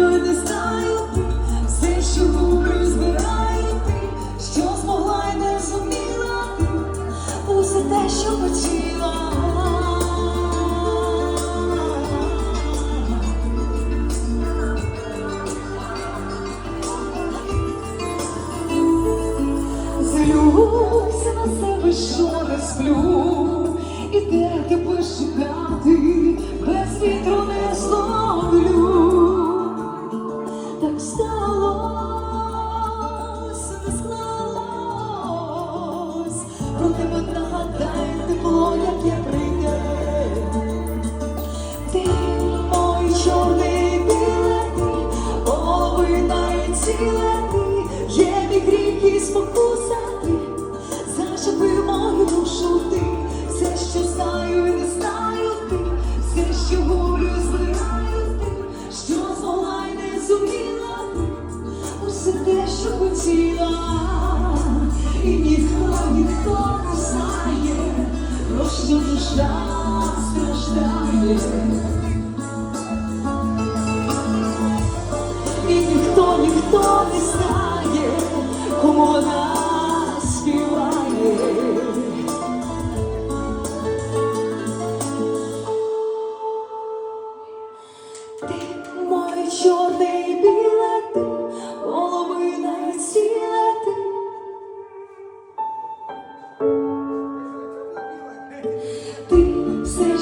не знаю все, що люблю, збираю що змогла й не зуміла ти, усе те, що почила. Злюся на себе, що не сплю, і де тебе шукати. тебе нагадаєш тепло, як я при. страждає, страждає, і ніхто, ніхто не знає. Sim, sim.